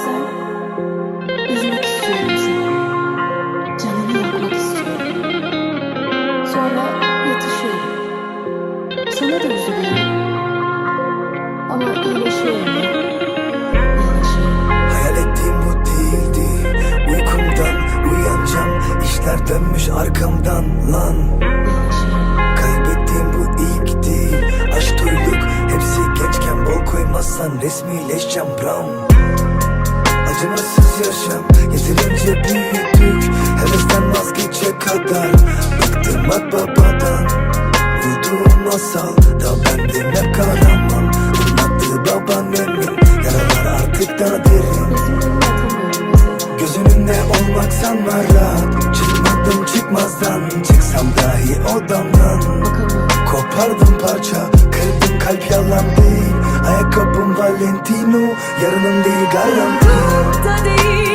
Bazen üzmek istiyorum seni. Canını yakmak istiyorum. Sonra yatışıyorum. Sana da üzülüyorum. Ama iyileşiyorum ya. İyileşiyorum. Hayal ettiğim bu değildi Uykumdan uyanacağım İşler dönmüş arkamdan lan. Kaybettiğim bu ilk değil Aşk duyduk hepsi gençken Bol koymazsan resmileşeceğim bram Acımasız yaşam yeterince büyüdük. Hevesten vazgeçe kadar Bıktım akbabadan Uyuduğum masal da bendim hep kahraman. Anlattığı babaannemin Yaralar artık daha derin. Gözümün önüne atamıyorum mesela. Gözün önünde olmak sanma rahat. Çıkmadım çıkmazdan Çıksam dahi odamdan. Kopardım parça Kırdım kalp yalan değil Ayakkabım Valentino Yarınım değil garanti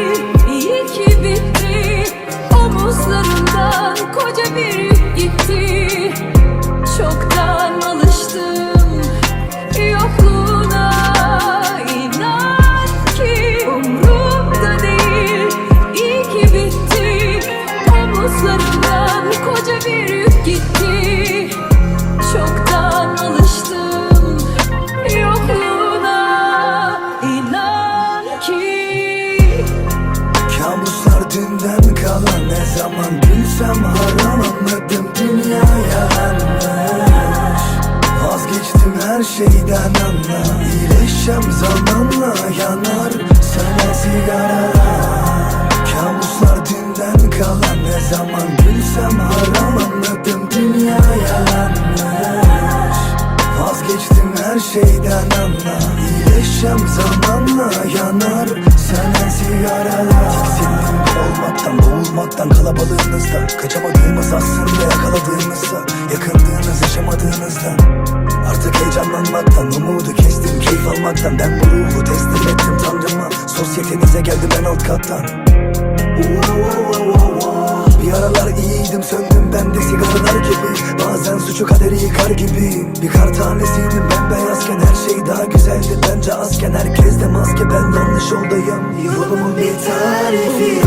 ki? Kabuslar dünden kalan Ne zaman gülsem haram Anladım dünya yalanmış Vazgeçtim her şeyden anla İyileşeceğim zamanla yanar Söner sigaralar Kabuslar dünden kalan Ne zaman gülsem haram Anladım dünya yalanmış Vazgeçtim her şeyden anla İyileşeceğim zamanla yanar. Sönen sigaralar Tiksindim olmaktan boğulmaktan kalabalığınızda. Kaçamadığımız aslında yakaladığımızsa Yakındığınız yaşamadığınızdan Artık heyecanlanmaktan umudu kestim Keyif almaktan. Ben bu ruhu teslim ettim tanrıma. Sosyetenize geldim ben alt kattan. Bir aralar iyiydim söndüm ben de sigaralar gibi. Bazen suçu kaderi yıkar gibi Bir kar tanesiydim ben beyazken daha güzeldi. Bence azken herkes de maske. Ben yanlış yoldayım Yolumun bir tarifi